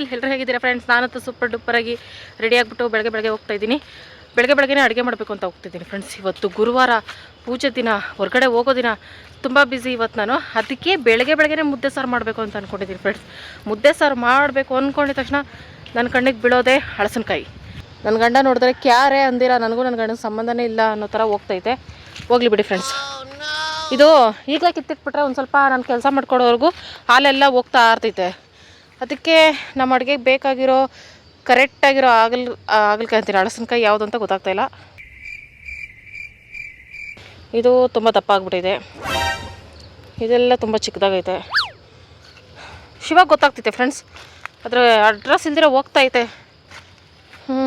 Channel ಎಲ್ಲರೂ ಹೇಗಿದ್ದೀರಾ friends ನಾನಂತೂ ಸೂಪರ್ ಡೂಪರ್ ಆಗಿ ರೆಡಿ ಆಗಿಬಿಟ್ಟು ಬೆಳಗ್ಗೆ ಬೆಳಗ್ಗೆ ಹೋಗ್ತಾ ಇದ್ದೀನಿ. ಬೆಳಗ್ಗೆ ಬೆಳಗ್ಗೆನೇ ಅಡುಗೆ ಮಾಡಬೇಕು ಅಂತ ಹೋಗ್ತಿದ್ದೀನಿ ಫ್ರೆಂಡ್ಸ್ ಇವತ್ತು ಗುರುವಾರ ಪೂಜೆ ದಿನ, ಹೊರಗಡೆ ಹೋಗೋ ದಿನ. ತುಂಬ ಬ್ಯುಸಿ ಇವತ್ತು ನಾನು. ಅದಕ್ಕೆ ಬೆಳಗ್ಗೆ ಬೆಳಗ್ಗೆನೇ ಮುದ್ದೆ ಸಾರು ಮಾಡಬೇಕು ಅಂತ ಅಂದ್ಕೊಂಡಿದ್ದೀನಿ ಫ್ರೆಂಡ್ಸ್ ಮುದ್ದೆ ಸಾರು ಮಾಡಬೇಕು ಅಂದ್ಕೊಂಡಿದ ತಕ್ಷಣ ನನ್ನ ಕಣ್ಣಿಗೆ ಬೀಳೋದೇ ಹಳಸನಕಾಯಿ. ನನ್ನ ಗಂಡ ನೋಡಿದ್ರೆ ಕ್ಯಾರೇ ಅಂದಿರ? ನನಗೂ ನನ್ನ ಗಂಡನ ಸಂಬಂಧನೇ ಇಲ್ಲ ಅನ್ನೋ ಥರ ಹೋಗ್ತೈತೆ. ಹೋಗ್ಲಿ ಬಿಡಿ ಫ್ರೆಂಡ್ಸ್ ಇದು ಈಗಲೇ ಕಿತ್ತಿಟ್ಬಿಟ್ರೆ ಒಂದು ಸ್ವಲ್ಪ ನಾನು ಕೆಲಸ ಮಾಡ್ಕೊಡೋವರೆಗೂ ಹಾಲೆಲ್ಲ ಹೋಗ್ತಾ ಇರ್ತೈತೆ ಅದಕ್ಕೆ ನಮ್ಮ ಅಡುಗೆಗೆ ಬೇಕಾಗಿರೋ ಕರೆಕ್ಟಾಗಿರೋ ಆಗಲ್ ಆಗಲ್ಕಾಯಿ ಅಂತೀನಿ ಹಳಸಿನಕಾಯಿ ಯಾವುದು ಅಂತ ಗೊತ್ತಾಗ್ತಾ ಇಲ್ಲ. ಇದು ತುಂಬ ದಪ್ಪ ಆಗಿಬಿಟ್ಟಿದೆ ಇದೆಲ್ಲ ತುಂಬ ಚಿಕ್ಕದಾಗೈತೆ. ಶಿವಾಗ ಗೊತ್ತಾಗ್ತೈತೆ ಫ್ರೆಂಡ್ಸ್ ಅದರ ಅಡ್ರೆಸ್ ಇಲ್ದಿರ ಹೋಗ್ತೈತೆ ಹ್ಞೂ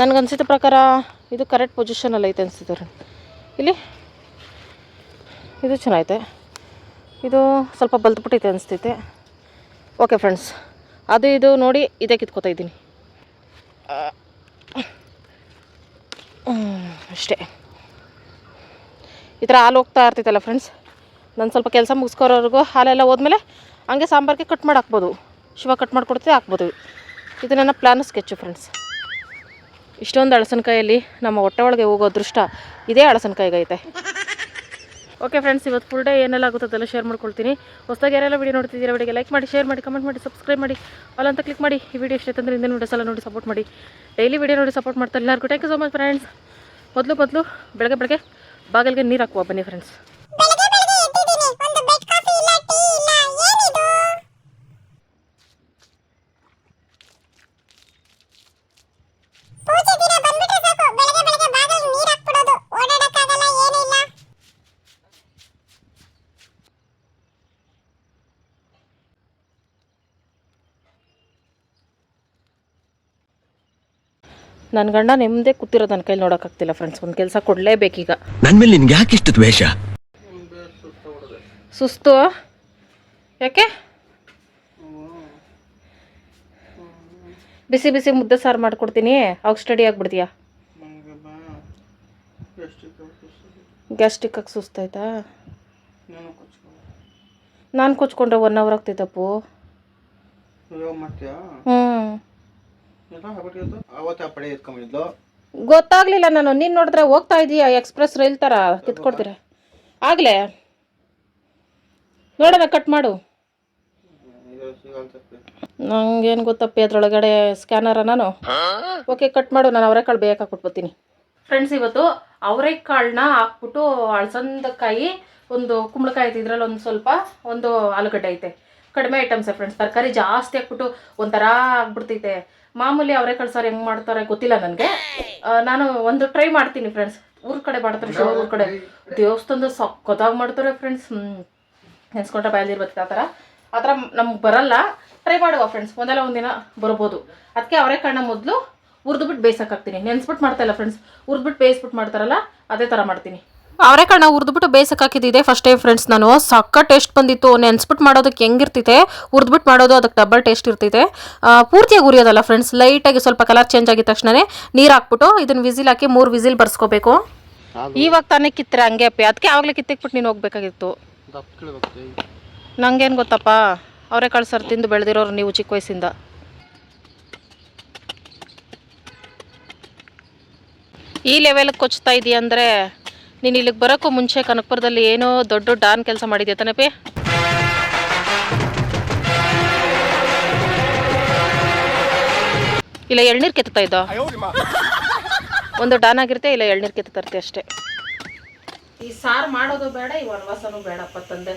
ನನಗನ್ಸಿದ ಪ್ರಕಾರ ಇದು ಕರೆಕ್ಟ್ ಪೊಸಿಷನಲ್ಲಿ ಐತೆ ಅನಿಸ್ತಿದೆ ಇಲ್ಲಿ? ಇದು ಚೆನ್ನಾಗೈತೆ. ಇದು ಸ್ವಲ್ಪ ಬಲ್ತ್ಬಿಟ್ಟೈತೆ ಅನಿಸ್ತೈತೆ ಓಕೆ ಫ್ರೆಂಡ್ಸ್ ಅದು ಇದು ನೋಡಿ ಇದೇ ಕಿತ್ಕೋತಾ ಇದ್ದೀನಿ. ಅಷ್ಟೇ. ಈ ಥರ ಹಾಲು ಹೋಗ್ತಾ ಇರ್ತೈತಲ್ಲ ಫ್ರೆಂಡ್ಸ್ ನಾನು ಸ್ವಲ್ಪ ಕೆಲಸ ಮುಗಿಸ್ಕೊರೋರ್ಗು ಹಾಲೆಲ್ಲ ಹೋದ್ಮೇಲೆ ಹಂಗೆ ಸಾಂಬಾರಿಗೆ ಕಟ್ ಮಾಡಿ ಹಾಕ್ಬೋದು. ಶಿವ ಕಟ್ ಮಾಡಿಕೊಡ್ತೀವಿ ಹಾಕ್ಬೋದು. ಇದು ನನ್ನ ಪ್ಲ್ಯಾನ್ ಸ್ಕೆಚ್ಚು ಫ್ರೆಂಡ್ಸ್ ಇಷ್ಟೊಂದು ಹಳಸನ್ಕಾಯಲ್ಲಿ ನಮ್ಮ ಹೊಟ್ಟೆ ಒಳಗೆ ಹೋಗೋ ಅದೃಷ್ಟ ಇದೇ ಹಳಸನಕಾಯಿಗೈತೆ ಓಕೆ ಫ್ರೆಂಡ್ಸ್ ಇವತ್ತು ಫುಲ್ ಡೇ ಏನೆಲ್ಲ ಆಗುತ್ತೆ ಅದೆಲ್ಲ ಶೇರ್ ಮಾಡ್ಕೊಳ್ತೀನಿ. ಹೊಸದಾಗಿ ಯಾರೆಲ್ಲ ವೀಡಿಯೋ ನೋಡ್ತಿದ್ದೀರಾ ವಿಡಿಯೋಗೆ ಲೈಕ್ ಮಾಡಿ ಶೇರ್ ಮಾಡಿ ಕಮೆಂಟ್ ಮಾಡಿ ಸಬ್ಸ್ಕ್ರೈಬ್ ಮಾಡಿ ಅಲ್ಲ ಅಂತ ಕ್ಲಿಕ್ ಮಾಡಿ, ಈ ವಿಡಿಯೋ ಇಷ್ಟ ಅಂದ್ರೆ ಹಿಂದಿನ ವಿಡಿಯೋಸ್ ಎಲ್ಲ ನೋಡಿ ಸಪೋರ್ಟ್ ಮಾಡಿ. ಡೈಲಿ ವಿಡಿಯೋ ನೋಡಿ ಸಪೋರ್ಟ್ ಮಾಡ್ತಾರೆ ಎಲ್ಲರಿಗೂ. Thank you so much friends ಮೊದಲು ಮೊದಲು ಬೆಳಗ್ಗೆ ಬೆಳಗ್ಗೆ ಬಾಗಿಲಿಗೆ ನೀರು ಹಾಕುವ ಬನ್ನಿ ಫ್ರೆಂಡ್ಸ್ ಬೆಳಗ್ಗೆ ಬೆಳಗ್ಗೆ ಎದ್ದಿದ್ದೀನಿ ಒಂದು ಬೆಡ್ ಕಾಫಿ ಇಲ್ಲ ಟೀ ಇಲ್ಲ ಏನಿದು ಪೂಜೆ ದಿನ ಬಂದ್ಬಿಟ್ರೆ ಸಾಕು ಬೆಳಗ್ಗೆ ಬೆಳಗ್ಗೆ ಬಾಗಿಲಿಗೆ ನೀರು ಹಾಕ್ಬಿಡೋದು ಓಡಾಡಕ್ಕಾಗಲ್ಲ ಏನೂ ಇಲ್ಲ ನನ್ನ ಗಂಡ ನೆಮ್ಮದೇ ಕೂತಿರೋದು ನನ್ನ ಕೈಲಿ ನೋಡೋಕ್ಕಾಗ್ತಿಲ್ಲ ಫ್ರೆಂಡ್ಸ್ ಒಂದು ಕೆಲಸ ಕೊಡಲೇಬೇಕೀಗ. ನನ್ ಮೇಲೆ ನಿನ್ಗೆ ಯಾಕೆ ಇಷ್ಟು ದ್ವೇಷ? ಸುಸ್ತು? ಯಾಕೆ? ಬಿಸಿ ಬಿಸಿ ಮುದ್ದೆ ಸಾರು ಮಾಡ್ಕೊಡ್ತೀನಿ. ಅವಾಗ ಸ್ಟಡಿ ಆಗಿಬಿಡ್ತೀಯಾ? ಗ್ಯಾಸ್ಟ್ರಿಕ್ ಆಗಿ ಸುಸ್ತಾಯ್ತಾ? ನಾನು ಕೊಚ್ಕೊಂಡ್ರೆ ಒನ್ ಅವರ್ ಆಗ್ತೈತಪ್ಪು ಹ್ಞೂ ಗೊತ್ತಾಗ್ಲಿಲ್ಲ ನಾನು. ನೀನ್ ನೋಡಿದ್ರೆ ಹೋಗ್ತಾ ಇದೀಯಾ ಎಕ್ಸ್ಪ್ರೆಸ್ ರೈಲ್ ತರ ಕಿತ್ಕೊಡ್ತೀರ? ಆಗ್ಲೇ? ನೋಡೋಣ ಕಟ್ ಮಾಡು. ನಂಗೇನ್ ಗೊತ್ತಪ್ಪ ತಪ್ಪಿ ನಂಗೇನು ಗೊತ್ತಪ್ಪಿ ಅದ್ರೊಳಗಡೆ ಸ್ಕ್ಯಾನರ ನಾನು? ಓಕೆ ಕಟ್ ಮಾಡು. ನಾನು ಅವರೆಕಾಳು ಬೇಗ ಕೊಟ್ಬತ್ತೀನಿ ಫ್ರೆಂಡ್ಸ್ ಇವತ್ತು ಅವರೆಕಾಳನ್ನ ಹಾಕ್ಬಿಟ್ಟು ಅಳಸಂದಕಾಯಿ ಒಂದು ಕುಂಬಳಕಾಯಿ ಐತೆ ಇದ್ರಲ್ಲಿ ಒಂದು ಸ್ವಲ್ಪ ಒಂದು ಆಲೂಗಡ್ಡೆ ಐತೆ. ಕಡಿಮೆ ಐಟಮ್ಸೆ ಫ್ರೆಂಡ್ಸ್ ತರಕಾರಿ ಜಾಸ್ತಿ ಹಾಕ್ಬಿಟ್ಟು ಒಂಥರ ಆಗ್ಬಿಡ್ತೈತೆ. ಮಾಮೂಲಿ ಅವರೇ ಸಾರು ಹೆಂಗ್ ಮಾಡ್ತಾರೆ ಗೊತ್ತಿಲ್ಲ ನನಗೆ. ನಾನು ಒಂದು ಟ್ರೈ ಮಾಡ್ತೀನಿ ಫ್ರೆಂಡ್ಸ್ ಊರ ಕಡೆ ಮಾಡ್ತಾರೆ ಶೋ ಊರ ಕಡೆ. ದೇವಸ್ಥಾನದ ಸಕ್ಕತ್ತಾಗಿ ಮಾಡ್ತಾರೆ ಫ್ರೆಂಡ್ಸ್ ನೆನ್ಸ್ಕೊಂಡ್ರೆ ಬಾಯಲ್ಲಿ ಆ ಥರ. ಆ ಥರ ನಮ್ಗೆ ಬರಲ್ಲ. ಟ್ರೈ ಮಾಡುವ ಫ್ರೆಂಡ್ಸ್ ಒಂದಲ್ಲ ಒಂದಿನ ಬರ್ಬೋದು. ಅದಕ್ಕೆ ಅವರೆಕಾಳನ್ನ ಮೊದಲು ಹುರಿದ್ಬಿಟ್ಟು ಬೇಯಿಸಕ್ಕೆ ಹಾಕ್ತೀನಿ. ನೆನ್ಸ್ಬಿಟ್ಟು ಮಾಡ್ತಾ ಇಲ್ಲ ಫ್ರೆಂಡ್ಸ್ ಹುರಿದ್ಬಿಟ್ಟು ಬೇಯಿಸ್ಬಿಟ್ಟು ಮಾಡ್ತಾರಲ್ಲ, ಅದೇ ಥರ ಮಾಡ್ತೀನಿ. ಅವರೆಕಾಳನ್ನ ಹುರಿದ್ಬಿಟ್ಟು ಬೇಯಿಸಕ್ಕೆ ಹಾಕಿದ್ದಿದೆ. ಫಸ್ಟ್ ಟೈಮ್ ಫ್ರೆಂಡ್ಸ್ ನಾನು. ಸಕ್ಕ ಟೇಸ್ಟ್ ಬಂದಿತ್ತು. ನೆನ್ಸ್ಬಿಟ್ಟು ಮಾಡೋದಕ್ಕೆ ಹೆಂಗಿರ್ತೈತೆ? ಹುರಿದ್ಬಿಟ್ಟು ಮಾಡೋದು ಅದಕ್ಕೆ ಡಬಲ್ ಟೇಸ್ಟ್ ಇರ್ತಿದೆ ಪೂರ್ತಿಯಾಗಿ ಉರಿಯೋದಲ್ಲ ಫ್ರೆಂಡ್ಸ್ ಲೈಟಾಗಿ ಸ್ವಲ್ಪ ಕಲರ್ ಚೇಂಜ್ ಆಗಿದ ತಕ್ಷಣವೇ ನೀರು ಹಾಕ್ಬಿಟ್ಟು ಇದನ್ನು ವಿಸಿಲ್ ಹಾಕಿ ಮೂರು ವಿಸಿಲ್ ಬರ್ಸ್ಕೋಬೇಕು. ಇವಾಗ ತಾನೇ ಕಿತ್ತರೆ ಹಂಗೆ ಅಪ್ಪಿ. ಅದಕ್ಕೆ ಆಗಲೇ ಕಿತ್ತಿಕ್ಬಿಟ್ಟು ನೀನು ಹೋಗ್ಬೇಕಾಗಿತ್ತು. ನಂಗೇನು ಗೊತ್ತಪ್ಪ? ಅವರೇ ಸರ್ ತಿಂದು ಬೆಳೆದಿರೋರು ನೀವು ಚಿಕ್ಕ ವಯಸ್ಸಿಂದ. ಈ ಲೆವೆಲ್ಗೆ ಕೊಚ್ತಾ ಇದೆಯಾ ಅಂದರೆ ನೀನು ಇಲ್ಲಿಗೆ ಬರೋಕ್ಕೂ ಮುಂಚೆ ಕನಕಪುರದಲ್ಲಿ ಏನೋ ದೊಡ್ಡ ಡಾನ್ ಕೆಲಸ ಮಾಡಿದ್ಯಾ ತನಪಿ? ಇಲ್ಲ ಎಳ್ನೀರು ಕೆತ್ತಾ ಇದ್ದ? ಒಂದು ಡಾನ್ ಆಗಿರುತ್ತೆ ಇಲ್ಲ ಎಳ್ನೀರು ಕೆತ್ತ ತರ್ತೆ ಅಷ್ಟೇ? ಈ ಸಾರು ಮಾಡೋದು ಬೇಡ ಈ ವನವಾಸನೂ ಬೇಡಪ್ಪ ತಂದೆ.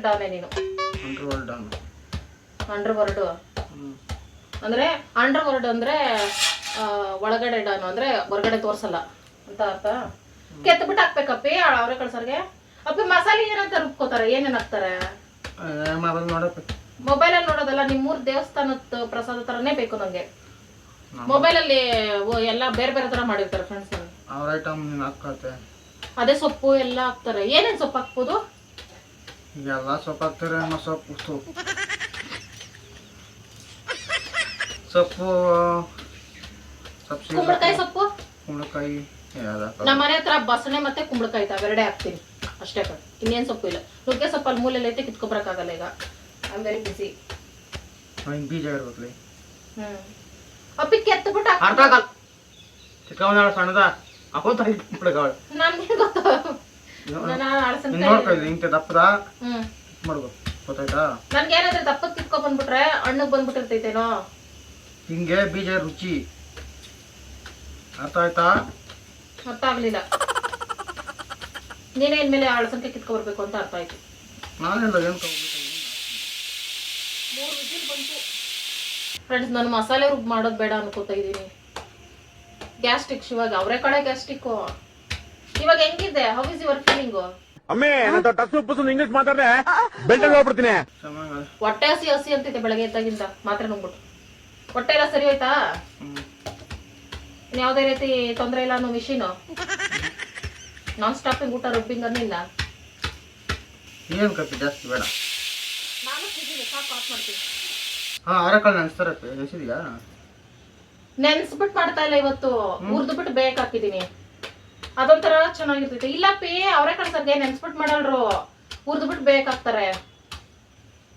ಅಂಡರ್ವೇರ್ ಡಾನೆ ನೀನು? Underworld don underworld ಅಂದ್ರೆ ಅಂಡರ್ ವರ್ಡ್ ಅಂದ್ರೆ ಒಳಗಡೆ ಡಾನು ಅಂದ್ರೆ ಹೊರಗಡೆ ತೋರ್ಸಲ್ಲ. ಅಂತ ಅರ್ಥ? ಕೆತ್ತಬಿಟ್ಟು ಹಾಕ್ಬೇಕಪ್ಪಿ ಅವ್ರೆ ಕಳ್ಸರ್ಗೆ. ಅಪ್ಪಿ ಮಸಾಲೆ ಏನಂತ ರುಬ್ಕೋತಾರೆ? ಏನೇನ್ ಹಾಕ್ತಾರೆ? ಮೊಬೈಲ್ ಅಲ್ಲಿ ಮೊಬೈಲಲ್ಲಿ ನೋಡೋದಲ್ಲ ನಿಮ್ಮೂರ್ ದೇವಸ್ಥಾನದ ಪ್ರಸಾದ ತರನೇ ಬೇಕು ನಂಗೆ. ಮೊಬೈಲಲ್ಲಿ ಎಲ್ಲ ಬೇರೆ ಬೇರೆ ತರ ಮಾಡಿರ್ತಾರೆ ಫ್ರೆಂಡ್ಸ್ ಅವ್ರ ಐಟಮ್ ಅದೇ ಸೊಪ್ಪು ಎಲ್ಲ ಹಾಕ್ತಾರೆ. ಏನೇನ್ ಸೊಪ್ಪು ಹಾಕ್ಬೋದು? ಎಲ್ಲ ಸೊಪ್ಪು ಹಾಕ್ತಾರೆ ಅನ್ನೋ ಸೊಪ್ಪು ಸೊಪ್ಪು ಸೊಪ್ಪು ಸಬ್ಸಿ ಕುಂಬಳಕಾಯಿ ಸೊಪ್ಪು ಕುಂಬಳಕಾಯಿ ಯಾವ್ದು ನಮ್ಮ ಮನೆ ಹತ್ರ ಬಸಳೆ ಮತ್ತೆ ಕುಂಬಳಕಾಯಿ ಇದಾವೆ ಎರಡೇ ಹಾಕ್ತೀನಿ ಅಷ್ಟೇ ಕಣ್ ಇನ್ನೇನು ಸೊಪ್ಪು ಇಲ್ಲ ನುಗ್ಗೆ ಸೊಪ್ಪು ಅಲ್ಲಿ ಮೂಲೆಯಲ್ಲಿ ಐತೆ ಕಿತ್ಕೊಬರಕ್ಕಾಗಲ್ಲ ಈಗ ಐ ಆಮ್ ವೆರಿ ಬಿಸಿ ಹಿಂಗೆ ಬೀಜ ಇರ್ಬೇಕ್ಲಿ ಹ್ಞೂ ಅಪ್ಪಿ ಕೆತ್ತಬಿಟ್ಟು ಅರ್ಧ ಆಗಲ್ಲ ಚಿಕ್ಕವನ ಸಣ್ಣದ ಹಾಕೋತ ಕುಂಬಳಕಾಯಿ ನನ್ಗೆ ಗೊತ್ತು ನಾನು ಹಿಂಗೆ ದಪ್ಪದ? ಮಾಡ್ಬೇಕು ಗೊತ್ತಾಯ್ತಾ? ನನ್ಗೆ ಏನಾದ್ರೆ ದಪ್ಪಕ್ಕೆ ಕಿತ್ಕೊ ಬಂದ್ಬಿಟ್ರೆ ಹಣ್ಣು ಬಂದ್ಬಿಟ್ಟಿರ್ತೈತೇನೋ. ಹಿಂಗೆ ಬೀಜ ರುಚಿ. ಅರ್ಥ ಆಯ್ತಾ? ನೀನೇನ್ ನೀನೇ ಇನ್ಮೇಲೆ ಅಳಸನ್ಕಾಯಿ ಕಿತ್ಕೊ ಬರ್ಬೇಕು ಅಂತ ಅರ್ಥ ಆಯ್ತು. ನಾನೆಲ್ಲ ಏನು ಫ್ರೆಂಡ್ಸ್ ನಾನು ಮಸಾಲೆ ರುಬ್ ಮಾಡೋದು ಬೇಡ ಅನ್ಕೋತಾ ಇದ್ದೀನಿ ಗ್ಯಾಸ್ಟ್ರಿಕ್ ಶಿವಾಗ ಅವರೇ ಕಡೆ ಗ್ಯಾಸ್ಟ್ರಿಕ್ಕು. ಇವಾಗ ಹೆಂಗಿದೆ? ಹೌ ಇಸ್ ಯುವರ್ ಫೀಲಿಂಗ್ ಅಮ್ಮೆ ನಂತ ಟಸು ಪುಸು ಇಂಗ್ಲಿಷ್ ಮಾತಾಡ್ರೆ ಬೆಲ್ಟ್ ಹೋಗ್ಬಿಡ್ತೀನಿ. ಹೊಟ್ಟೆ ಹಸಿ ಹಸಿ ಅಂತಿದೆ ಬೆಳಗ್ಗೆ ಎದ್ದಾಗಿಂದ. ಮಾತ್ರ ನುಂಗ್ಬಿಟ್ಟು ಹೊಟ್ಟೆ ಎಲ್ಲ ಸರಿ ಹೋಯ್ತಾ? ಯಾವುದೇ ರೀತಿ ತೊಂದರೆ ಇಲ್ಲ ಅನ್ನೋ ಮಿಷಿನ್ ನಾನ್ ಸ್ಟಾಪಿಂಗ್ ಊಟ ರುಬ್ಬಿಂಗ್ ಅನ್ನಿಲ್ಲ. ಏನು ಕಪ್ಪಿ ಜಾಸ್ತಿ ಬೇಡ. ನಾನು ತಿಂತೀನಿ, ಸಾಕು ಆಫ್ ಮಾಡ್ತೀನಿ. ಹಾಂ ನೆನೆಸ್ತಾರಪ್ಪಿ ನೆನೆಸಿದ್ಯಾ? ನೆನ್ಸ್ಬಿಟ್ಟು ಮಾಡ್ತಾ ಇಲ್ಲ ಇವತ್ತು. ಮುರಿದ್ಬಿಟ್ಟು ಬಿಟ್ಟು ಬೇಕ್ ಹಾಕಿದೀನಿ ಅದೊಂಥರ ಚೆನ್ನಾಗಿರ್ತೈತೆ. ಇಲ್ಲಪ್ಪಿ ಅವರೇ ಕಳ್ಸರ್ಗೆ ನೆನ್ಸ್ಬಿಟ್ಟು ಮಾಡಲ್ರು? ಹುರ್ದು ಬಿಟ್ಟು ಬೇಕಾಗ್ತಾರೆ.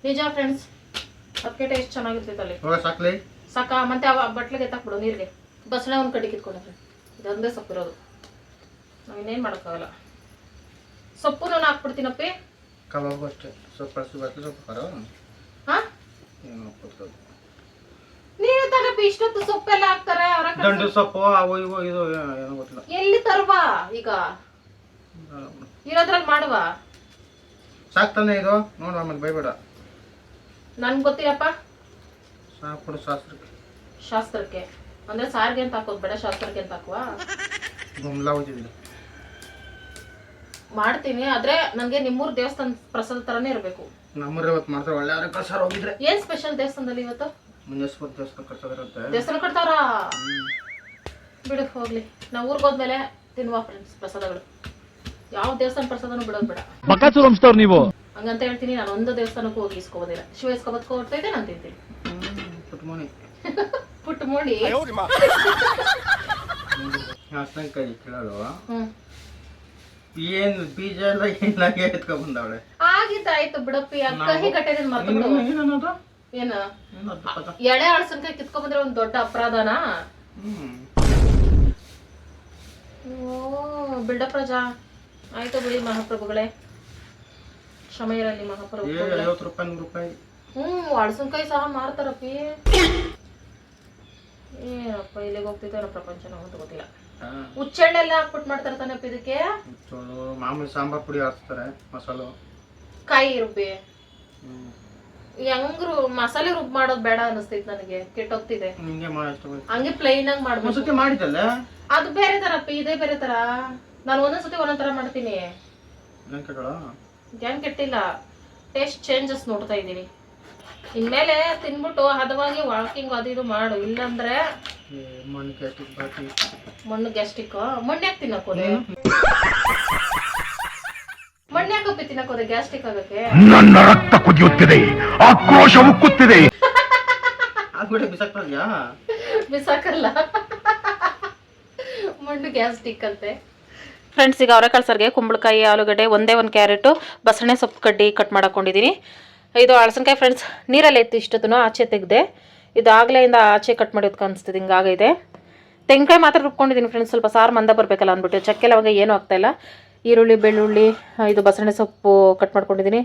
ನಿಜ ಫ್ರೆಂಡ್ಸ್ ಅದಕ್ಕೆ ಟೇಸ್ಟ್ ಚೆನ್ನಾಗಿರ್ತೈತೆ ಅಲ್ಲಿ. ಇವಾಗ ಸಾಕ್ಲಿ? ಸಾಕ ಮತ್ತೆ ಅವ ಬಟ್ಲಿಗೆ ಎತ್ತಾಕ್ಬಿಡು ನೀರಿಗೆ. ಬಸಳೆ ಒಂದು ಕಡೆ ಕಿತ್ಕೊಂಡ್ರೆ ಇದೊಂದೇ ಸೊಪ್ಪಿರೋದು. ನಾವು ಇನ್ನೇನು ಮಾಡೋಕ್ಕಾಗಲ್ಲ. ಸೊಪ್ಪು ನಾನು ಹಾಕ್ಬಿಡ್ತೀನಪ್ಪಿ ಕಬಾಬು ಅಷ್ಟೇ. ಸೊಪ್ಪು ಸೊಪ್ಪು ಹಾಂ? ಏನು ಇಷ್ಟೊತ್ತು ಸೊಪ್ಪೆಲ್ಲ ಹಾಕ್ತಾರೆ ಅವರ ದಂಡು ಸೊಪ್ಪು ಅವು ಇವು ಇದು ಏನೋ ಗೊತ್ತಿಲ್ಲ. ಎಲ್ಲಿ ತರುವ ಈಗ? ಇರೋದ್ರಲ್ಲಿ ಮಾಡುವ? ಸಾಕ್ತಾನೆ ಇದು. ನೋಡು ಆಮೇಲೆ ಬೈಬೇಡ ನನ್ಗೆ ಗೊತ್ತಿಲ್ಲಪ್ಪ. ಸಾಕ್ಬಿಡು ಶಾಸ್ತ್ರಕ್ಕೆ. ಶಾಸ್ತ್ರಕ್ಕೆ? ಅಂದ್ರೆ ಸಾರಿಗೆ ಅಂತ ಹಾಕೋದು ಬೇಡ ಶಾಸ್ತ್ರಕ್ಕೆ ಅಂತ ಹಾಕುವ? ಗುಮ್ಲಾ ಮಾಡ್ತೀನಿ ಆದ್ರೆ ನಂಗೆ ನಿಮ್ಮೂರ್ ದೇವಸ್ಥಾನ ಪ್ರಸಾದ ತರನೇ ಇರಬೇಕು. ನಮ್ಮೂರ ಇವತ್ತು ಮಾಡ್ತಾರೆ ಒಳ್ಳೆ ಅವ್ರೆ ಕಳ್ಸಾರ ಹೋಗಿದ್ರೆ. ಏನ್ ಸ್ಪೆಷಲ್ ದೇವಸ್ಥಾನದಲ್ಲಿ ಇವತ್ತು? ಮುನ್ನೇಶ್ವರ ದೇವಸ್ಥಾನ ಕಳ್ಸೋದಿರುತ್ತೆ ದೇವಸ್ಥಾನ ಕೊಡ್ತಾವ್ರ ಬಿಡು ಹೋಗ್ಲಿ. ನಾವು ಊರ್ಗ್ ಹೋದ್ಮೇಲೆ ತಿನ್ನುವ ಫ್ರೆಂಡ್ಸ್ ಪ್ರಸಾದಗಳು. ಯಾವ ದೇವಸ್ಥಾನ ಪ್ರಸಾದನೂ ಬಿಡೋದು ಬೇಡ. ಬಕಾಸು ವಂಶದವ್ರು ನೀವು? ಹಂಗಂತ ಹೇಳ್ತೀನಿ ನಾನು ಒಂದು ದೇವಸ್ಥಾನಕ್ಕೂ ಹೋಗಿ ಇಸ್ಕೋಬೋದಿಲ್ಲ. ಶಿವ ಇಸ್ಕೊಬತ್ಕೊ ಇದ್ದೆ ನಾನು ತಿಂತೀನಿ. ಪುಟ್ ಮೋನಿ ಪುಟ್ಟ ಕೈ ಹಸ್ನಕಾಯಿ ಕೇಳೋದು. ಏನು ಬೀಜ ಎಲ್ಲ ಏನಾಗಿ ಎತ್ಕೊಂಡ್ ಬಂದವಳೆ? ಆಗಿದ್ದಾಯ್ತು ಬಿಡಪ್ಪಿ ಕಹಿ ಗಟ್ಟೆದಿಂದ ಮರ್ತು ಏನ? ಎಡೆ ಪದ ಎಳೆ ಅಳಸನ್ಕಾಯಿ ಕಿತ್ಕೊಂಡ್ ಬಂದ್ರೆ ಒಂದ್ ದೊಡ್ಡ ಅಪರಾಧನಾ? ಓ ಬಿಲ್ಡ ರಜಾ. ಆಯ್ತು ಬಿಡಿ ಮಹಾಪ್ರಭುಗಳೇ. ಕ್ಷಮ ಇರಲಿ ಮಹಾಪ್ರಭು ರೂಪಾಯಿ ನೂರು ರೂಪಾಯಿ. ಹ್ಮ್ ಅಳಸನ್ಕಾಯಿ ಸಹ ಮಾರ್ತಾರಪ್ಪಿ. ಏನಪ್ಪ ಇಲ್ಲಿಗೆ ಹೋಗ್ತಿದ್ದಾರ ಪ್ರಪಂಚ ಅಂತ ಗೊತ್ತಿಲ್ಲ. ಹುಚ್ಚೆಣ್ಣೆ ಹುಚ್ಚೆಳ್ಳೆಲ್ಲ ಹಾಕ್ಬಿಟ್ಟು ಮಾಡ್ತಾರ ತಾನಪ್ಪ ಇದಕ್ಕೆ? ಮಾಮೂಲಿ ಸಾಂಬಾರ್ ಪುಡಿ ಹಾಕ್ತಾರೆ ಮಸಾಲು. ಕಾಯಿ ರುಬ್ಬಿ. ಹೆಂಗ್ರು ಮಸಾಲೆ ರುಬ್ ಮಾಡೋದ್ ಬೇಡ ಅನಿಸ್ತೈತ್ ನನಗೆ ಕೆಟ್ಟೋಗ್ತಿದೆ. ನಿಂಗೆ ಹಂಗೆ ಪ್ಲೈನ್ ಆಗಿ ಮಾಡ್ಬೋದು ಒಂದ್ಸತಿ ಮಾಡಿದ್ದಲ್ಲ? ಅದು ಬೇರೆ ತರಪ್ಪ ಇದೇ ಬೇರೆ ತರ. ನಾನು ಒಂದೊಂದ್ಸತಿ ಒಂದೊಂದ್ ತರ ಮಾಡ್ತೀನಿ. ಲಂಕೆಗಳು ಏನ್ ಕೆಟ್ಟಿಲ್ಲ. ಟೇಸ್ಟ್ ಚೇಂಜಸ್ ನೋಡ್ತಾ ಇದ್ದೀನಿ. ಇನ್ಮೇಲೆ ತಿನ್ಬಿಟ್ಟು ಹದವಾಗಿ ವಾಕಿಂಗ್ ಅದು ಇದು ಮಾಡು. ಇಲ್ಲಾಂದ್ರೆ ಮಣ್ಣು ಗ್ಯಾಸ್ಟಿಕ್ ಬಾಕಿ. ಮಣ್ಣು ಗ್ಯಾಸ್ಟಿಕ್ ಮಣ್ಣು ಯಾಕೆ ಮಣ್ಣು ಯಾಕಪ್ಪಿ ತಿನ್ನಕೋದೆ ಗ್ಯಾಸ್ಟಿಕ್ ಆಗಕ್ಕೆ ನನ್ನ ರಕ್ತ ಕುದಿಯುತ್ತಿದೆ. ಆಕ್ರೋಶ ಉಕ್ಕುತ್ತಿದೆ. ಆಗ್ಬಿಟ್ಟೆ ಬಿಸಾಕಲ್ಲ. ಮಣ್ಣು ಗ್ಯಾಸ್ಟಿಕ್ ಅಂತೆ. ಫ್ರೆಂಡ್ಸ್ ಈಗ ಅವರೆಕಾಳು ಸರ್ಗೆ ಕುಂಬಳಕಾಯಿ ಆಲೂಗಡ್ಡೆ ಒಂದೇ ಒಂದು ಕ್ಯಾರೆಟು ಬಸಳೆ ಸೊಪ್ಪು ಕಡ್ಡಿ ಕಟ್ ಮಾಡ್ಕೊಂಡಿದ್ದೀನಿ ಇದು ಹಳಸನ್ಕಾಯಿ ಫ್ರೆಂಡ್ಸ್ ನೀರಲ್ಲಿ ಇತ್ತು ಇಷ್ಟೊತ್ತೂ ಆಚೆ ತೆಗೆದೆ. ಇದು ಇಂದ ಆಚೆ ಕಟ್ ಮಾಡಿದ್ಕೆ ಅನಿಸ್ತದೆ ಹಿಂಗಾಗೈತೆ ತೆಂಗಿನಕಾಯಿ ಮಾತ್ರ ರುಬ್ಕೊಂಡಿದ್ದೀನಿ ಫ್ರೆಂಡ್ಸ್ ಸ್ವಲ್ಪ ಸಾರು ಮಂದ ಬರಬೇಕಲ್ಲ ಅಂದ್ಬಿಟ್ಟು ಚಕ್ಕೆ ಲವಂಗ ಏನೂ ಆಗ್ತಾಯಿಲ್ಲ ಈರುಳ್ಳಿ, ಬೆಳ್ಳುಳ್ಳಿ ಇದು ಬಸಳೆ ಸೊಪ್ಪು ಕಟ್ ಮಾಡ್ಕೊಂಡಿದ್ದೀನಿ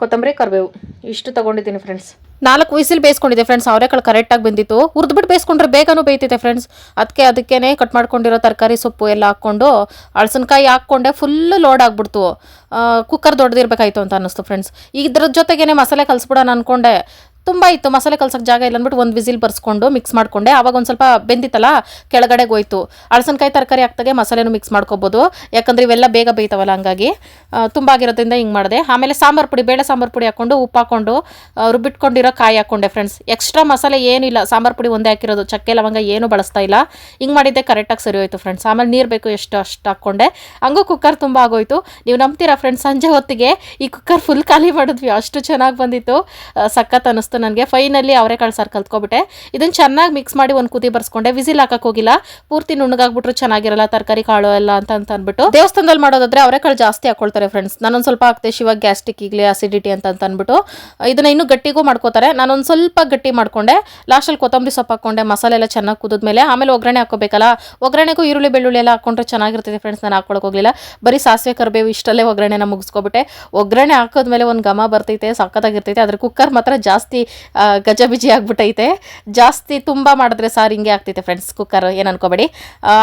ಕೊತ್ತಂಬರಿ, ಕರಿಬೇವು. ಇಷ್ಟು ತಗೊಂಡಿದ್ದೀನಿ ಫ್ರೆಂಡ್ಸ್ ನಾಲ್ಕು ವಿಸಿಲ್ ಬೇಯಿಸ್ಕೊಂಡಿದ್ದೆ ಫ್ರೆಂಡ್ಸ್ ಅವರೆಕಾಳು ಕರೆಕ್ಟಾಗಿ ಬಂದಿತ್ತು. ಹುರಿದ್ಬಿಟ್ಟು ಬೇಯಿಸ್ಕೊಂಡ್ರೆ ಬೇಗನೂ ಬೇಯ್ತಿದೆ ಫ್ರೆಂಡ್ಸ್ ಅದಕ್ಕೆ ಅದಕ್ಕೇ ಕಟ್ ಮಾಡ್ಕೊಂಡಿರೋ ತರಕಾರಿ ಸೊಪ್ಪು ಎಲ್ಲ ಹಾಕ್ಕೊಂಡು ಅಳಸನ್ಕಾಯಿ ಹಾಕ್ಕೊಂಡೆ ಫುಲ್ ಲೋಡ್ ಆಗಿಬಿಡ್ತು. ಕುಕ್ಕರ್ ದೊಡ್ಡದಿರ್ಬೇಕಾಯ್ತು ಅಂತ ಅನ್ನಿಸ್ತು ಫ್ರೆಂಡ್ಸ್ ಇದ್ರ ಜೊತೆಗೇನೆ ಮಸಾಲೆ ಕಲಿಸ್ಬಿಡೋಣ ಅನ್ಕೊಂಡೆ. ತುಂಬ ಇತ್ತು. ಮಸಾಲೆ ಕಲ್ಸಕ್ಕೆ ಜಾಗ ಇಲ್ಲ ಅಂದ್ಬಿಟ್ಟು ಒಂದು ವಿಸಿಲ್ ಬರ್ಸ್ಕೊಂಡು ಮಿಕ್ಸ್ ಮಾಡ್ಕೊಂಡೆ. ಆವಾಗ ಒಂದು ಸ್ವಲ್ಪ ಬೆಂದಿತ್ತಲ್ಲ ಕೆಳಗಡೆಗೆ ಹೋಯ್ತು. ಅಳಸನಕಾಯಿ ತರಕಾರಿ ಹಾಕ್ದಾಗೆ ಮಸಾಲೆನೂ ಮಿಕ್ಸ್ ಮಾಡ್ಕೋಬೋದು. ಯಾಕಂದ್ರೆ ಇವೆಲ್ಲ ಬೇಗ ಬೇಯ್ತಾವಲ್ಲ ಹಂಗಾಗಿ. ತುಂಬ ಆಗಿರೋದ್ರಿಂದ ಹಿಂಗೆ ಮಾಡಿದೆ. ಆಮೇಲೆ ಸಾಂಬಾರು ಪುಡಿ, ಬೇಳೆ ಸಾಂಬಾರು ಪುಡಿ ಹಾಕ್ಕೊಂಡು ಉಪ್ಪು ಹಾಕ್ಕೊಂಡು ರುಬ್ಬಿಟ್ಕೊಂಡಿರೋ ಕಾಯಿ ಹಾಕ್ಕೊಂಡೆ ಫ್ರೆಂಡ್ಸ್ ಎಕ್ಸ್ಟ್ರಾ ಮಸಾಲೆ ಏನಿಲ್ಲ ಸಾಂಬಾರು ಪುಡಿ ಒಂದೇ ಹಾಕಿರೋದು. ಚಕ್ಕೆ, ಲವಂಗ ಏನು ಬಳಸ್ತಾ ಇಲ್ಲ. ಹಿಂಗೆ ಮಾಡಿದ್ದೆ ಕರೆಕ್ಟಾಗಿ ಸರಿ ಹೋಯ್ತು ಫ್ರೆಂಡ್ಸ್ ಆಮೇಲೆ ನೀರು ಬೇಕು ಎಷ್ಟು ಅಷ್ಟು ಹಾಕ್ಕೊಂಡೆ. ಹಂಗೂ ಕುಕ್ಕರ್ ತುಂಬ ಆಗೋಯ್ತು. ನೀವು ನಂಬ್ತೀರಾ ಫ್ರೆಂಡ್ಸ್ ಸಂಜೆ ಹೊತ್ತಿಗೆ ಈ ಕುಕ್ಕರ್ ಫುಲ್ ಖಾಲಿ ಮಾಡಿದ್ವಿ. ಅಷ್ಟು ಚೆನ್ನಾಗಿ ಬಂದಿತ್ತು. ಸಖತ್ ಅನ್ನಿಸ್ತು ಬಂದಿತ್ತು ನನಗೆ ಫೈನಲ್ಲಿ ಅವರೆಕಾಳು ಸಾರು ಕಲ್ತ್ಕೊಬಿಟ್ಟೆ. ಇದನ್ನು ಚೆನ್ನಾಗಿ ಮಿಕ್ಸ್ ಮಾಡಿ ಒಂದು ಕುದಿ ಬರ್ಸ್ಕೊಂಡೆ. ವಿಸಿಲ್ ಹಾಕಕ್ಕೆ ಹೋಗಿಲ್ಲ. ಪೂರ್ತಿ ನುಣ್ಣಗಾಗ್ಬಿಟ್ರು ಚೆನ್ನಾಗಿರಲ್ಲ, ತರಕಾರಿ ಕಾಳು ಎಲ್ಲ ಅಂತ ಅಂತ ಅಂದ್ಬಿಟ್ಟು ದೇವಸ್ಥಾನದಲ್ಲಿ ಮಾಡೋದಾದ್ರೆ ಅವರೆಕಾಳು ಜಾಸ್ತಿ ಹಾಕೊಳ್ತಾರೆ ಫ್ರೆಂಡ್ಸ್ ನಾನೊಂದು ಸ್ವಲ್ಪ ಹಾಕ್ತೆ ಶಿವಾಗ ಗ್ಯಾಸ್ಟಿಕ್ ಈಗಲೇ ಅಸಿಡಿಟಿ ಅಂತ ಅಂತ ಅಂದ್ಬಿಟ್ಟು ಇದನ್ನ ಇನ್ನೂ ಗಟ್ಟಿಗೂ ಮಾಡ್ಕೋತಾರೆ. ನಾನೊಂದು ಸ್ವಲ್ಪ ಗಟ್ಟಿ ಮಾಡ್ಕೊಂಡೆ. ಲಾಸ್ಟಲ್ಲಿ ಕೊತ್ತಂಬರಿ ಸೊಪ್ಪು ಹಾಕೊಂಡೆ ಮಸಾಲೆ ಎಲ್ಲ ಚೆನ್ನಾಗಿ ಕುದಿದ್ಮೇಲೆ. ಆಮೇಲೆ ಒಗ್ಗರಣೆ ಹಾಕೋಬೇಕಲ್ಲ ಒಗ್ಗರಣೆಗೂ ಈರುಳ್ಳಿ, ಬೆಳ್ಳುಳ್ಳಿ ಎಲ್ಲ ಹಾಕೊಂಡ್ರೆ ಚೆನ್ನಾಗಿರ್ತದೆ ಫ್ರೆಂಡ್ಸ್ ನಾನು ಹಾಕೊಳಕ್ಕೆ ಹೋಗಲಿಲ್ಲ. ಬರೀ ಸಾಸಿವೆ, ಕರಿಬೇವು ಇಷ್ಟಲ್ಲೇ ಒಗ್ಗರಣೆನ ಮುಗಿಸ್ಕೊಬಿಟ್ಟೆ. ಒಗ್ಗರಣೆ ಹಾಕೋದ್ಮೇಲೆ ಒಂದು ಘಮ ಬರ್ತೈತೆ, ಸಖತ್ತಾಗಿರ್ತೈತೆ. ಅದ್ರ ಕುಕ್ಕರ್ ಮಾತ್ರ ಜಾಸ್ತಿ ಆ, ಗಜಬಿಜಿ ಆಗ್ಬಿಟ್ಟೈತೆ. ಜಾಸ್ತಿ ತುಂಬ ಮಾಡಿದ್ರೆ ಸಾರು ಹಿಂಗೆ ಆಗ್ತೈತೆ ಫ್ರೆಂಡ್ಸ್ ಕುಕ್ಕರ್ ಏನು ಅನ್ಕೋಬೇಡಿ.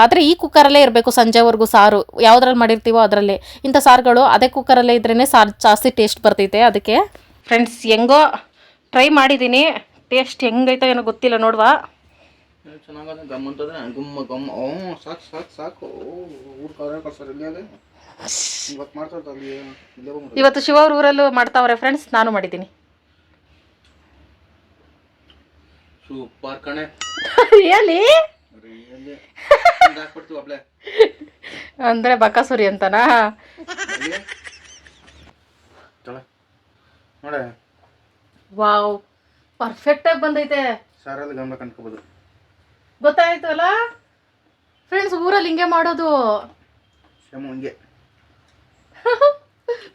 ಆದರೆ ಈ ಕುಕ್ಕರಲ್ಲೇ ಇರಬೇಕು ಸಂಜೆವರೆಗೂ ಸಾರು. ಯಾವುದ್ರಲ್ಲಿ ಮಾಡಿರ್ತೀವೋ ಅದರಲ್ಲೇ. ಇಂಥ ಸಾರುಗಳು ಅದೇ ಕುಕ್ಕರಲ್ಲೇ ಇದ್ರೇ ಸಾರು ಜಾಸ್ತಿ ಟೇಸ್ಟ್ ಬರ್ತೈತೆ ಅದಕ್ಕೆ. ಫ್ರೆಂಡ್ಸ್ ಹೆಂಗೋ ಟ್ರೈ ಮಾಡಿದ್ದೀನಿ ಟೇಸ್ಟ್ ಹೆಂಗೈತೋ ಏನೋ ಗೊತ್ತಿಲ್ಲ ನೋಡುವ. ಇವತ್ತು ಶಿವ ಊರಲ್ಲೂ ಮಾಡ್ತಾವ್ರೆ ಫ್ರೆಂಡ್ಸ್ ನಾನು ಮಾಡಿದ್ದೀನಿ. ಸೂಪರ್ ಕಣೆ. ರಿಯಲಿ ಅಂದ್ರೆ ಬಕಾಸುರಿ ಅಂತನಾ? ನೋಡ. ವಾವ್ ಪರ್ಫೆಕ್ಟ್ ಆಗಿ ಬಂದೈತೆ. ಸಾರಲ್ಲಿ ಗಮನ ಕಂಡ್ಕೋಬೋದು. ಗೊತ್ತಾಯ್ತು ಅಲ್ಲ? ಫ್ರೆಂಡ್ಸ್ ಊರಲ್ಲಿ ಹಿಂಗೆ ಮಾಡೋದು. ಹಂಗೆ ಹಿಂಗೆ.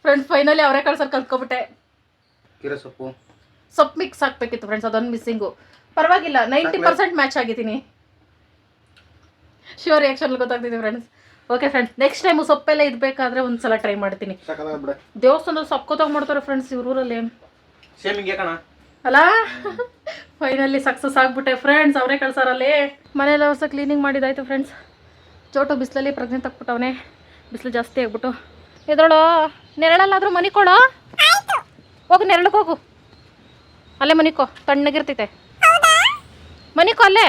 ಫ್ರೆಂಡ್ಸ್ ಫೈನಲಿ ಅವರೇ ಸರ್ ಕಲ್ತ್ಕೊಬಿಟ್ಟೆ. ಕೀರೆ ಸೊಪ್ಪು. ಸೊಪ್ಪು ಮಿಕ್ಸ್ ಹಾಕ್ಬೇಕಿತ್ತು ಫ್ರೆಂಡ್ಸ್ ಅದೊಂದು ಮಿಸ್ಸಿಂಗು ಪರವಾಗಿಲ್ಲ ನೈಂಟಿ ಪರ್ಸೆಂಟ್ ಮ್ಯಾಚ್ ಆಗಿದ್ದೀನಿ. ಶಿವರ್ ರಿಯಾಕ್ಷನ್ ಗೊತ್ತಾಗ್ತಿದೆ friends okay friends next time ಸೊಪ್ಪೆಲ್ಲ ಇದ್ಬೇಕಾದ್ರೆ ಒಂದ್ಸಲ ಟ್ರೈ ಮಾಡ್ತೀನಿ. ದೇವಸ್ಥಾನ ದೇವಸ್ಥಾನದಲ್ಲಿ ಸೊಕ್ಕೋತಾಗ ಮಾಡ್ತಾರೆ ಫ್ರೆಂಡ್ಸ್ ಇವ್ರ ಊರಲ್ಲಿ ಅಲ್ಲ? ಫೈನಲಿ ಸಕ್ಸಸ್ ಆಗ್ಬಿಟ್ಟೆ ಫ್ರೆಂಡ್ಸ್ ಅವರೇ ಕಳ್ಸಾರಲ್ಲಿ. ಮನೆಯೆಲ್ಲ ಹೊಸ ಕ್ಲೀನಿಂಗ್ ಮಾಡಿದಾಯ್ತು ಫ್ರೆಂಡ್ಸ್ ಚೋಟು ಬಿಸಿಲಲ್ಲಿ ಪ್ರಜ್ಞೆ ಆಗ್ಬಿಟ್ಟವನೆ. ಬಿಸಿಲು ಜಾಸ್ತಿ ಆಗ್ಬಿಟ್ಟು. ಎದೋಳು ನೆರಳಲ್ಲಾದ್ರೂ ಮನಿಕೊಡು ಹೋಗು ನೆರಳಿಗೆ ಹೋಗು. ಅಲ್ಲೇ ಮನಿಕೋ ತಣ್ಣಗಿರ್ತೈತೆ. ಮನಿಕೋ ಅಲ್ಲೇ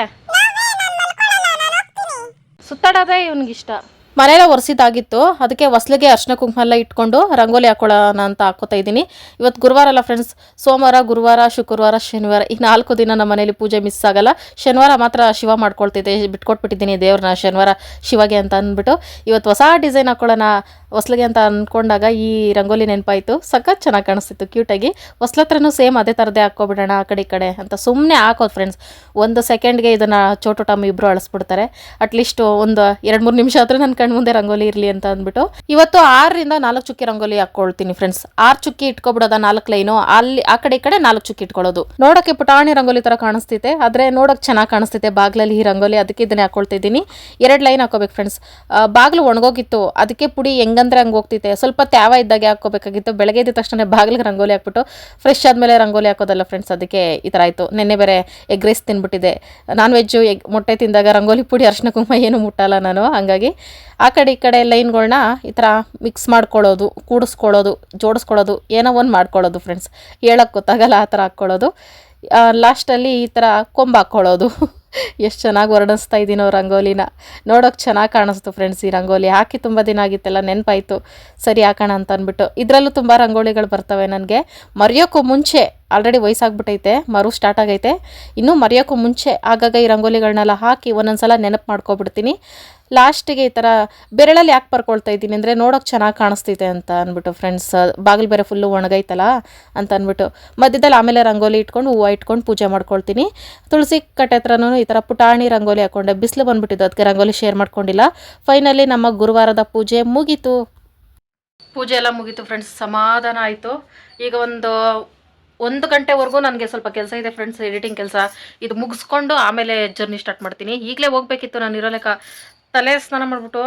ಸುತ್ತಾಡೋದೇ ಇವ್ನಿಗಿಷ್ಟ. ಮನೆಯೆಲ್ಲ ಒರೆಸಿದಾಗಿತ್ತು ಅದಕ್ಕೆ ಹೊಸ್ಲಿಗೆ ಅರ್ಶಿನ ಕುಂಕುಮ ಎಲ್ಲ ಇಟ್ಕೊಂಡು ರಂಗೋಲಿ ಹಾಕೊಳ್ಳೋಣ ಅಂತ ಹಾಕೋತಾ ಇದ್ದೀನಿ. ಇವತ್ತು ಗುರುವಾರ ಅಲ್ಲ ಫ್ರೆಂಡ್ಸ್ ಸೋಮವಾರ ಗುರುವಾರ ಶುಕ್ರವಾರ ಶನಿವಾರ ಈ ನಾಲ್ಕು ದಿನ ನಮ್ಮ ಮನೇಲಿ ಪೂಜೆ ಮಿಸ್ ಆಗಲ್ಲ. ಶನಿವಾರ ಮಾತ್ರ ಶಿವ ಮಾಡ್ಕೊಳ್ತಿದ್ದೆ ಬಿಟ್ಕೊಟ್ಬಿಟ್ಟಿದ್ದೀನಿ ದೇವ್ರನ್ನ ಶನಿವಾರ ಶಿವಗೆ ಅಂತ ಅಂದ್ಬಿಟ್ಟು. ಇವತ್ತು ಹೊಸ ಡಿಸೈನ್ ಹಾಕೊಳ್ಳೋಣ ಹೊಸ್ಲಿಗೆ ಅಂತ ಅಂದ್ಕೊಂಡಾಗ ಈ ರಂಗೋಲಿ ನೆನಪಾಯಿತು. ಸಖತ್ ಚೆನ್ನಾಗಿ ಕಾಣಿಸ್ತಿತ್ತು ಕ್ಯೂಟಾಗಿ ಹೊಸ್ಲ ಹತ್ರನೂ ಸೇಮ್ ಅದೇ ಥರದೇ ಹಾಕ್ಕೊಬಿಡೋಣ ಆ ಕಡೆ ಈ ಕಡೆ ಅಂತ ಸುಮ್ಮನೆ ಹಾಕೋದು ಫ್ರೆಂಡ್ಸ್ ಒಂದು ಸೆಕೆಂಡ್ಗೆ ಇದನ್ನು ಚೋಟು ಟಮ್ ಇಬ್ಬರು ಅಳಿಸ್ಬಿಡ್ತಾರೆ. ಅಟ್ಲೀಸ್ಟ್ ಒಂದು ಎರಡು ಮೂರು ನಿಮಿಷ ಆದರೂ ನನ್ನ ಕಣ್ಮುಂದೆ ರಂಗೋಲಿ ಇರಲಿ ಅಂತ ಅಂದ್ಬಿಟ್ಟು. ಇವತ್ತು ಆರರಿಂದ ನಾಲ್ಕು ಚುಕ್ಕಿ ರಂಗೋಲಿ ಹಾಕ್ಕೊಳ್ತೀನಿ ಫ್ರೆಂಡ್ಸ್ ಆರು ಚುಕ್ಕಿ ಇಟ್ಕೊಬಿಡೋದ ನಾಲ್ಕು ಲೈನು. ಅಲ್ಲಿ ಆ ಕಡೆ ಈ ಕಡೆ ನಾಲ್ಕು ಚುಕ್ಕಿ ಇಟ್ಕೊಳ್ಳೋದು. ನೋಡೋಕ್ಕೆ ಪುಟಾಣಿ ರಂಗೋಲಿ ಥರ ಕಾಣಿಸ್ತೈತೆ. ಆದರೆ ನೋಡೋಕೆ ಚೆನ್ನಾಗಿ ಕಾಣಿಸ್ತೈತೆ ಬಾಗ್ಲಲ್ಲಿ ಈ ರಂಗೋಲಿ. ಅದಕ್ಕೆ ಇದನ್ನೇ ಹಾಕ್ಕೊಳ್ತಿದ್ದೀನಿ. ಎರಡು ಲೈನ್ ಹಾಕೋಬೇಕು ಫ್ರೆಂಡ್ಸ್ ಬಾಗಿಲು ಒಣಗೋಗಿತ್ತು. ಅದಕ್ಕೆ ಪುಡಿ ಹೆಂಗಂದ್ರೆ ಹಂಗೆ ಹೋಗ್ತೈತೆ. ಸ್ವಲ್ಪ ತ್ಯಾವ ಇದ್ದಾಗೆ ಹಾಕೋಬೇಕಾಗಿತ್ತು ಬೆಳಗ್ಗೆ ಇದ್ದ ತಕ್ಷಣ ಬಾಗಿಲಿಗೆ ರಂಗೋಲಿ ಹಾಕ್ಬಿಟ್ಟು ಫ್ರೆಶ್ ಆದಮೇಲೆ ರಂಗೋಲಿ ಹಾಕೋದಲ್ಲ ಫ್ರೆಂಡ್ಸ್ ಅದಕ್ಕೆ ಈ ಥರ ಆಯಿತು. ನೆನ್ನೆ ಬೇರೆ ಎಗ್ ರೈಸ್ ತಿನ್ಬಿಟ್ಟಿದೆ ನಾನ್ ವೆಜ್ಜು ಎಗ್ ಮೊಟ್ಟೆ ತಿಂದಾಗ ರಂಗೋಲಿ ಪುಡಿ ಅರ್ಶಿನ ಕುಂಕುಮ ಏನು ಮುಟ್ಟಲ್ಲ ನಾನು. ಹಾಗಾಗಿ ಆ ಕಡೆ ಈ ಕಡೆ ಲೈನ್ಗಳನ್ನ ಈ ಥರ ಮಿಕ್ಸ್ ಮಾಡ್ಕೊಳ್ಳೋದು, ಕೂಡಿಸ್ಕೊಳ್ಳೋದು, ಜೋಡಿಸ್ಕೊಳ್ಳೋದು, ಏನೋ ಒಂದು ಮಾಡ್ಕೊಳ್ಳೋದು ಫ್ರೆಂಡ್ಸ್ ಹೇಳೋಕ್ಕೆ ಗೊತ್ತಾಗಲ್ಲ ಆ ಥರ ಹಾಕ್ಕೊಳ್ಳೋದು. ಲಾಸ್ಟಲ್ಲಿ ಈ ಥರ ಕೊಂಬು ಹಾಕ್ಕೊಳ್ಳೋದು. ಎಷ್ಟು ಚೆನ್ನಾಗಿ ವರ್ಣಿಸ್ತಾ ಇದ್ದೀನೋ ರಂಗೋಲಿನ. ನೋಡೋಕೆ ಚೆನ್ನಾಗಿ ಕಾಣಿಸ್ತು ಫ್ರೆಂಡ್ಸ್ ಈ ರಂಗೋಲಿ. ಹಾಕಿ ತುಂಬ ದಿನ ಆಗಿತ್ತೆಲ್ಲ, ನೆನಪಾಯಿತು. ಸರಿ ಹಾಕೋಣ ಅಂತ ಅಂದ್ಬಿಟ್ಟು. ಇದರಲ್ಲೂ ತುಂಬ ರಂಗೋಲಿಗಳು ಬರ್ತವೆ ನನಗೆ. ಮರೆಯೋಕ್ಕೂ ಮುಂಚೆ ಆಲ್ರೆಡಿ ವಯಸ್ಸಾಗ್ಬಿಟ್ಟೈತೆ, ಮರು ಸ್ಟಾರ್ಟ್ ಆಗೈತೆ. ಇನ್ನೂ ಮರೆಯೋಕ್ಕೂ ಮುಂಚೆ ಆಗಾಗ ಈ ರಂಗೋಲಿಗಳನ್ನೆಲ್ಲ ಹಾಕಿ ಒಂದೊಂದ್ಸಲ ನೆನಪು ಮಾಡ್ಕೊಬಿಡ್ತೀನಿ. ಲಾಸ್ಟಿಗೆ ಈ ಥರ ಬೆರಳಲ್ಲಿ ಯಾಕೆ ಬರ್ಕೊಳ್ತಾ ಇದ್ದೀನಿ ಅಂದರೆ ನೋಡೋಕೆ ಚೆನ್ನಾಗಿ ಕಾಣಿಸ್ತೈತೆ ಅಂತ ಅಂದ್ಬಿಟ್ಟು ಫ್ರೆಂಡ್ಸ್ ಬಾಗಿಲು ಬೇರೆ ಫುಲ್ಲು ಒಣಗೈತಲ್ಲ ಅಂತ ಅಂದ್ಬಿಟ್ಟು. ಮಧ್ಯದಲ್ಲಿ ಆಮೇಲೆ ರಂಗೋಲಿ ಇಟ್ಕೊಂಡು, ಹೂವು ಇಟ್ಕೊಂಡು ಪೂಜೆ ಮಾಡ್ಕೊಳ್ತೀನಿ. ತುಳಸಿ ಕಟ್ಟೆ ಹತ್ರನೂ ಈ ಥರ ಪುಟಾಣಿ ರಂಗೋಲಿ ಹಾಕ್ಕೊಂಡೆ ಬಿಸಿಲು ಬಂದ್ಬಿಟ್ಟಿದ್ದು, ಅದಕ್ಕೆ ರಂಗೋಲಿ ಶೇರ್ ಮಾಡ್ಕೊಂಡಿಲ್ಲ. ಫೈನಲಿ ನಮ್ಮ ಗುರುವಾರದ ಪೂಜೆ ಮುಗೀತು. ಪೂಜೆ ಎಲ್ಲ ಮುಗೀತು ಫ್ರೆಂಡ್ಸ್ ಸಮಾಧಾನ ಆಯಿತು. ಈಗ ಒಂದು ಒಂದು ಗಂಟೆವರೆಗೂ ನನಗೆ ಸ್ವಲ್ಪ ಕೆಲಸ ಇದೆ ಫ್ರೆಂಡ್ಸ್ ಎಡಿಟಿಂಗ್ ಕೆಲಸ. ಇದು ಮುಗಿಸ್ಕೊಂಡು ಆಮೇಲೆ ಜರ್ನಿ ಸ್ಟಾರ್ಟ್ ಮಾಡ್ತೀನಿ. ಈಗಲೇ ಹೋಗ್ಬೇಕಿತ್ತು ನಾನು ಇರೋ ಲೆಕ್ಕ. ತಲೆ ಸ್ನಾನ ಮಾಡಿಬಿಟ್ಟು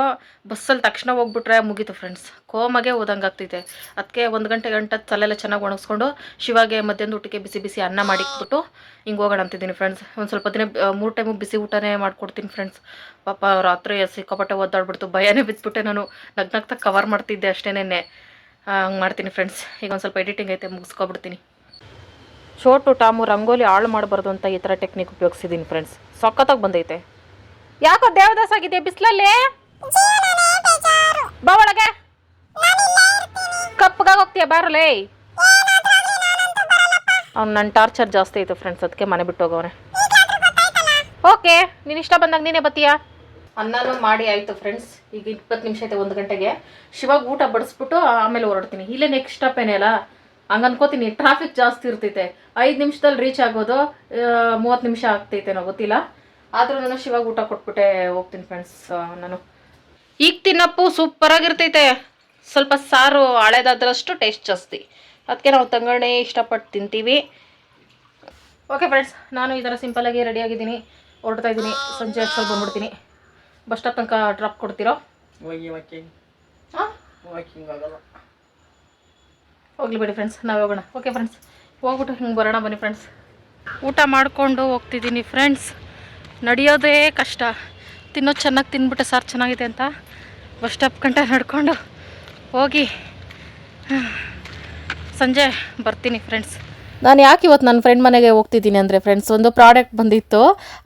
ಬಸ್ಸಲ್ಲಿ ತಕ್ಷಣ ಹೋಗ್ಬಿಟ್ರೆ ಮುಗೀತು ಫ್ರೆಂಡ್ಸ್ ಕೋಮಗೆ ಹೋದಂಗೆ ಆಗ್ತಿದೆ ಅದಕ್ಕೆ ಒಂದು ಗಂಟೆ ಗಂಟೆ ತಲೆಲ್ಲ ಚೆನ್ನಾಗಿ ಒಣಗಿಸ್ಕೊಂಡು ಶಿವಾಗೆ ಮಧ್ಯಾಹ್ನದ ಊಟಕ್ಕೆ ಬಿಸಿ ಬಿಸಿ ಅನ್ನ ಮಾಡಿಕ್ಬಿಟ್ಟು ಹಿಂಗೆ ಹೋಗೋಣ ಅಂತಿದ್ದೀನಿ ಫ್ರೆಂಡ್ಸ್ ಒಂದು ಸ್ವಲ್ಪ ದಿನ ಮೂರು ಟೈಮು ಬಿಸಿ ಊಟನೇ ಮಾಡಿಕೊಡ್ತೀನಿ ಫ್ರೆಂಡ್ಸ್ ಪಾಪ ರಾತ್ರಿ ಸಿಕ್ಕಾಪಟ್ಟೆ ಒದ್ದಾಡ್ಬಿಡ್ತು. ಭಯನೇ ಬಿದ್ದುಬಿಟ್ಟೆ ನಾನು. ನಗ್ನಗ್ತಾ ಕವರ್ ಮಾಡ್ತಿದ್ದೆ ಅಷ್ಟೇ ಹಂಗೆ ಮಾಡ್ತೀನಿ ಫ್ರೆಂಡ್ಸ್ ಈಗ ಒಂದು ಸ್ವಲ್ಪ ಎಡಿಟಿಂಗ್ ಐತೆ, ಮುಗಿಸ್ಕೊಬಿಡ್ತೀನಿ. ಚೋಟು ಟಾಮು ರಂಗೋಲಿ ಹಾಳು ಮಾಡಬಾರ್ದು ಅಂತ ಈ ಥರ ಟೆಕ್ನಿಕ್ ಉಪಯೋಗಿಸಿದ್ದೀನಿ ಫ್ರೆಂಡ್ಸ್ ಸಖತ್ತಾಗಿ ಬಂದೈತೆ. ಯಾಕೋ ದೇವದಾಸ ಆಗಿದೆ ಬಿಸಿಲಲ್ಲಿ? ಬಾ ಒಳಗೆ. ಕಪ್ಪಗಾಗಿ ಹೋಗ್ತೀಯ ಬಾರಲೇ ಅವ್ನು ನನ್ನ ಟಾರ್ಚರ್ ಜಾಸ್ತಿ ಐತೆ ಫ್ರೆಂಡ್ಸ್ ಅದಕ್ಕೆ ಮನೆ ಬಿಟ್ಟು ಹೋಗವ್ರೆ ಓಕೆ, ನೀನು ಇಷ್ಟ ಬಂದಾಗ ನೀನೇ ಬತ್ತೀಯಾ? ಅನ್ನನೂ ಮಾಡಿ ಆಯಿತು ಫ್ರೆಂಡ್ಸ್ ಈಗ ಇಪ್ಪತ್ತು ನಿಮಿಷ ಐತೆ ಒಂದು ಗಂಟೆಗೆ. ಶಿವಾಗ ಊಟ ಬಡಿಸ್ಬಿಟ್ಟು ಆಮೇಲೆ ಹೊರಡ್ತೀನಿ ಇಲ್ಲೇ ನೆಕ್ಸ್ಟ್ ಸ್ಟಾಪ್ ಏನೇ ಅಲ್ಲ? ಹಂಗೆ ಅನ್ಕೋತೀನಿ ಟ್ರಾಫಿಕ್ ಜಾಸ್ತಿ ಇರ್ತೈತೆ. ಐದು ನಿಮಿಷದಲ್ಲಿ ರೀಚ್ ಆಗೋದು ಮೂವತ್ತು ನಿಮಿಷ ಆಗ್ತೈತೇನೋ ಗೊತ್ತಿಲ್ಲ. ಆದರೂ ನಾನು ಶಿವಾಗ ಊಟ ಕೊಟ್ಬಿಟ್ಟೆ ಹೋಗ್ತೀನಿ ಫ್ರೆಂಡ್ಸ್ ನಾನು. ಈಗ ತಿನ್ನಪ್ಪು ಸೂಪರಾಗಿರ್ತೈತೆ ಸ್ವಲ್ಪ ಸಾರು ಹಳೇದಾದ್ರಷ್ಟು ಟೇಸ್ಟ್ ಜಾಸ್ತಿ. ಅದಕ್ಕೆ ನಾವು ತಂಗಣೆ ಇಷ್ಟಪಟ್ಟು ತಿಂತೀವಿ. ಓಕೆ ಫ್ರೆಂಡ್ಸ್ ನಾನು ಈ ಥರ ಸಿಂಪಲ್ಲಾಗಿ ರೆಡಿಯಾಗಿದ್ದೀನಿ ಹೊರಡ್ತಾ ಇದ್ದೀನಿ. ಸಂಜೆ ಅಷ್ಟರಲ್ಲಿ ಬಂದ್ಬಿಡ್ತೀನಿ. ಬಸ್ ಸ್ಟಾಪ್ ತನಕ ಡ್ರಾಪ್ ಕೊಡ್ತೀರೋ? ಹಾಂ ಹೋಗ್ಲಿ ಬಿಡಿ ಫ್ರೆಂಡ್ಸ್ ನಾವು ಹೋಗೋಣ. ಓಕೆ ಫ್ರೆಂಡ್ಸ್ ಹೋಗ್ಬಿಟ್ಟು ಹಿಂಗೆ ಬರೋಣ ಬನ್ನಿ ಫ್ರೆಂಡ್ಸ್ ಊಟ ಮಾಡಿಕೊಂಡು ಹೋಗ್ತಿದ್ದೀನಿ ಫ್ರೆಂಡ್ಸ್ ನಡೆಯೋದೇ ಕಷ್ಟ. ತಿನ್ನೋದು ಚೆನ್ನಾಗಿ ತಿಂದ್ಬಿಟ್ಟು ಸಾರು ಚೆನ್ನಾಗಿದೆ ಅಂತ ಬಸ್ ಸ್ಟಾಪ್ ಗಂಟೆ ನಡ್ಕೊಂಡು ಹೋಗಿ. ಸಂಜೆ ಬರ್ತೀನಿ ಫ್ರೆಂಡ್ಸ್ ನಾನು ಯಾಕೆ ಇವತ್ತು ನನ್ನ ಫ್ರೆಂಡ್ ಮನೆಗೆ ಹೋಗ್ತಿದ್ದೀನಿ ಅಂದರೆ ಫ್ರೆಂಡ್ಸ್ ಒಂದು ಪ್ರಾಡಕ್ಟ್ ಬಂದಿತ್ತು.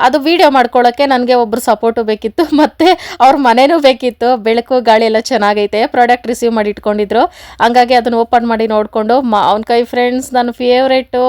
ಅದು ವಿಡಿಯೋ ಮಾಡ್ಕೊಳ್ಳೋಕ್ಕೆ ನನಗೆ ಒಬ್ಬರು ಸಪೋರ್ಟು ಬೇಕಿತ್ತು, ಮತ್ತು ಅವ್ರ ಮನೆಯೂ ಬೇಕಿತ್ತು. ಬೆಳಕು, ಗಾಳಿ ಎಲ್ಲ ಚೆನ್ನಾಗೈತೆ. ಪ್ರಾಡಕ್ಟ್ ರಿಸೀವ್ ಮಾಡಿ ಇಟ್ಕೊಂಡಿದ್ರು. ಹಂಗಾಗಿ ಅದನ್ನು ಓಪನ್ ಮಾಡಿ ನೋಡಿಕೊಂಡು ಮಾವಿನಕಾಯಿ ಫ್ರೆಂಡ್ಸ್ ನನ್ನ ಫೇವ್ರೇಟು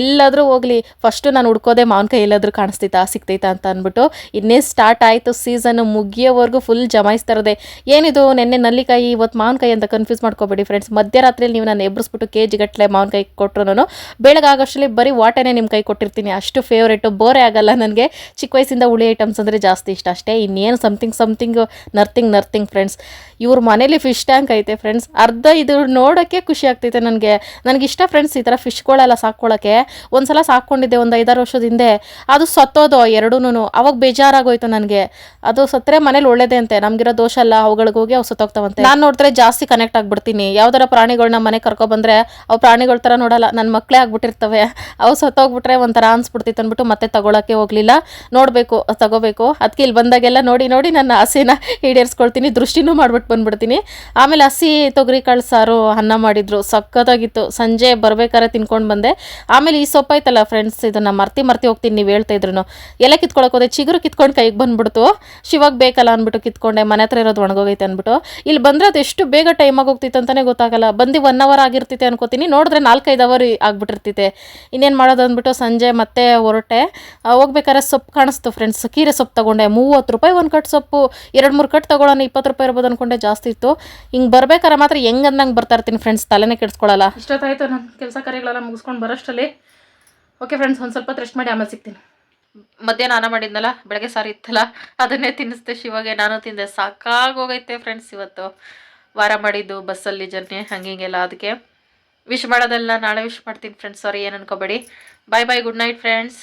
ಎಲ್ಲಾದರೂ ಹೋಗಲಿ. ಫಸ್ಟು ನಾನು ಹುಡ್ಕೋದೆ ಮಾವಿನಕಾಯಿ ಎಲ್ಲಾದರೂ ಕಾಣಿಸ್ತೈತಾ ಸಿಗ್ತೈತಾ ಅಂತ ಅಂದ್ಬಿಟ್ಟು, ಇನ್ನೇ ಸ್ಟಾರ್ಟ್ ಆಯಿತು. ಸೀಸನ್ನು ಮುಗಿಯೋವರೆಗೂ ಫುಲ್ ಜಮಾಯಿಸ್ತಾ ಇರೋದೆ. ಏನಿದು, ನೆನ್ನೆ ನಲ್ಲಿಕಾಯಿ, ಇವತ್ತು ಮಾವಿನಕಾಯಿ ಅಂತ ಕನ್ಫ್ಯೂಸ್ ಮಾಡ್ಕೋಬೇಡಿ ಫ್ರೆಂಡ್ಸ್ ಮಧ್ಯರಾತ್ರಿಯಲ್ಲಿ ನೀವು ನಾನು ಎಬ್ಬರಿಸ್ಬಿಟ್ಟು ಕೆ ಜಿ ಗಟ್ಟಲೆ ಮಾವಿನಕಾಯಿ ಕೊಟ್ಟರು ನಾನು. ಬೆಳಗಾಗೋಷ್ಟರಲ್ಲಿ ಬರೀ ವಾಟನೇ ನಿಮ್ಮ ಕೈ ಕೊಟ್ಟಿರ್ತೀನಿ. ಅಷ್ಟು ಫೇವ್ರೇಟು ಬೋರೆ ಆಗಲ್ಲ ನನಗೆ. ಚಿಕ್ಕ ವಯಸ್ಸಿಂದ ಹುಳಿ ಐಟಮ್ಸ್ ಅಂದರೆ ಜಾಸ್ತಿ ಇಷ್ಟ ಅಷ್ಟೇ. ಇನ್ನೇನು something something nothing nothing friends ಇವ್ರ ಮನೇಲಿ ಫಿಶ್ ಟ್ಯಾಂಕ್ ಐತೆ ಫ್ರೆಂಡ್ಸ್ ಅರ್ಧ ಇದು ನೋಡೋಕ್ಕೆ ಖುಷಿ ಆಗ್ತೈತೆ ನನಗೆ. ನನಗೆ ಇಷ್ಟ ಫ್ರೆಂಡ್ಸ್ ಈ ಥರ ಫಿಶ್ಗಳೆಲ್ಲ ಸಾಕ್ಕೊಳ್ಳೋಕ್ಕೆ ಒಂದ್ಸಲ ಸಾಕ್ಕೊಂಡಿದ್ದೆ ಒಂದು ಐದಾರು ವರ್ಷದ ಹಿಂದೆ. ಅದು ಸತ್ತೋದು ಎರಡೂ ಅವಾಗ ಬೇಜಾರಾಗೋಯ್ತು ನನಗೆ. ಅದು ಸತ್ತರೆ ಮನೇಲಿ ಒಳ್ಳೇದೇ ಅಂತೆ. ನಮಗಿರೋ ದೋಷ ಅಲ್ಲ ಅವುಗಳಿಗೆ ಹೋಗಿ ಅವು ಸತ್ತೋಗ್ತಾವಂತೆ. ನಾನು ನೋಡಿದ್ರೆ ಜಾಸ್ತಿ ಕನೆಕ್ಟ್ ಆಗಿಬಿಡ್ತೀನಿ. ಯಾವ್ದಾರ ಪ್ರಾಣಿಗಳನ್ನ ಮನೆ ಕರ್ಕೊಬಂದ್ರೆ ಅವು ಪ್ರಾಣಿಗಳ ಥರ ನೋಡಲ್ಲ. ನನ್ನ ಮಕ್ಕಳೇ ಆಗ್ಬಿಟ್ಟಿರ್ತವೆ. ಅವು ಸತ್ತೋಗ್ಬಿಟ್ರೆ ಒಂಥರ ಅನ್ಸ್ಬಿಡ್ತಿತ್ತು ಅಂದ್ಬಿಟ್ಟು ಮತ್ತೆ ತಗೊಳಕ್ಕೆ ಹೋಗಲಿಲ್ಲ. ನೋಡಬೇಕು, ತಗೋಬೇಕು. ಅದಕ್ಕೆ ಇಲ್ಲಿ ಬಂದಾಗೆಲ್ಲ ನೋಡಿ ನೋಡಿ ನನ್ನ ಆಸೆನ ಈಡೇರಿಸ್ಕೊಳ್ತೀನಿ. ದೃಷ್ಟಿನೂ ಮಾಡ್ಬಿಟ್ಟು ಬಂದ್ಬಿಡ್ತೀನಿ. ಆಮೇಲೆ ಹಸಿ ತೊಗರಿ ಕಾಳು ಸಾರು ಅನ್ನ ಮಾಡಿದ್ರು. ಸಖತ್ತಾಗಿತ್ತು ಸಂಜೆ ಬರ್ಬೇಕಾದ್ರೆ ತಿನ್ಕೊಂಡು ಬಂದೆ. ಆಮೇಲೆ ಈ ಸೊಪ್ಪು ಐತಲ್ಲ ಫ್ರೆಂಡ್ಸ್ ಇದನ್ನ ಮರ್ತಿ ಮರ್ತಿ ಹೋಗ್ತೀನಿ ನೀವು ಹೇಳ್ತಾ ಇದ್ರು ಎಲ್ಲ ಕಿತ್ಕೊಳಕ್ಕೆ ಹೋದೆ. ಚಿಗುರು ಕಿತ್ಕೊಂಡು ಕೈಗೆ ಬಂದ್ಬಿಡ್ತು. ಶಿವಾಗ ಬೇಕಲ್ಲ ಅಂದ್ಬಿಟ್ಟು ಕಿತ್ಕೊಂಡೆ. ಮನೆ ಹತ್ರ ಇರೋದು ಒಣಗೋಗೈತೆ ಅಂದ್ಬಿಟ್ಟು ಇಲ್ಲಿ ಬಂದರೆ ಅದು ಎಷ್ಟು ಬೇಗ ಟೈಮ್ ಆಗೋಗ್ತಿತ್ತು ಅಂತಾನೆ ಗೊತ್ತಾಗಲ್ಲ. ಬಂದು ಒನ್ ಅವರ್ ಆಗಿರ್ತೈತೆ ಅನ್ಕೋತೀನಿ. ನೋಡಿದ್ರೆ ನಾಲ್ಕೈದು ಅವರ್ ಆಗ್ಬಿಟ್ಟಿರ್ತೈತೆ ಇನ್ನೇನು ಮಾಡೋದು ಅಂದ್ಬಿಟ್ಟು ಸಂಜೆ ಮತ್ತೆ ಹೊರಟೆ. ಹೋಗ್ಬೇಕಾದ್ರೆ ಸೊಪ್ಪು ಕಾಣಿಸ್ತು ಫ್ರೆಂಡ್ಸ್ ಕೀರೆ ಸೊಪ್ಪು ತಗೊಂಡೆ. ಮೂವತ್ತು ರೂಪಾಯಿ ಒಂದು ಕಟ್ ಸೊಪ್ಪು. ಎರಡು ಮೂರು ಕಟ್ ತೊಗೊಳೋಣ, ಇಪ್ಪತ್ತು ರೂಪಾಯಿ ಇರ್ಬೋದು ಅನ್ಕೊಂಡೆ ಜಾಸ್ತಿ ಇತ್ತು. ಹಿಂಗೆ ಬರ್ಬೇಕಾದ್ರೆ ಮಾತ್ರ ಹೆಂಗ್ ಅಂದಂಗೆ ಬರ್ತಾ ಇರ್ತೀನಿ ಫ್ರೆಂಡ್ಸ್ ತಲೆನೇ ಕೆಡ್ಸ್ಕೊಳಲ್ಲ. ಇಷ್ಟೊತ್ತಾಯ್ತು ನನ್ನ ಕೆಲಸ ಕಾರ್ಯಗಳೆಲ್ಲ ಮುಗಿಸ್ಕೊಂಡು ಬರೋಷ್ಟರಲ್ಲಿ. ಓಕೆ ಫ್ರೆಂಡ್ಸ್ ಒಂದು ಸ್ವಲ್ಪ ರೆಸ್ಟ್ ಮಾಡಿ ಆಮೇಲೆ ಸಿಗ್ತೀನಿ. ಮಧ್ಯಾಹ್ನ ಅನ್ನ ಮಾಡಿದ್ನಲ್ಲ ಬೆಳಗ್ಗೆ ಸಾರಿ ಇತ್ತಲ್ಲ ಅದನ್ನೇ ತಿನ್ನಿಸ್ದೆ ಶಿವಾಗೆ ನಾನು ತಿಂದೆ. ಸಾಕಾಗೋಗೈತೆ ಫ್ರೆಂಡ್ಸ್ ಇವತ್ತು. ವಾರ ಮಾಡಿದ್ದು ಬಸ್ಸಲ್ಲಿ ಜರ್ನಿ ಹಂಗೆ ಹಿಂಗೆಲ್ಲ ಅದಕ್ಕೆ. ವಿಶ್ ಮಾಡೋದೆಲ್ಲ ನಾಳೆ ವಿಶ್ ಮಾಡ್ತೀನಿ ಫ್ರೆಂಡ್ಸ್ ಸಾರಿ ಏನು ಅನ್ಕೋಬೇಡಿ. Bye bye good night friends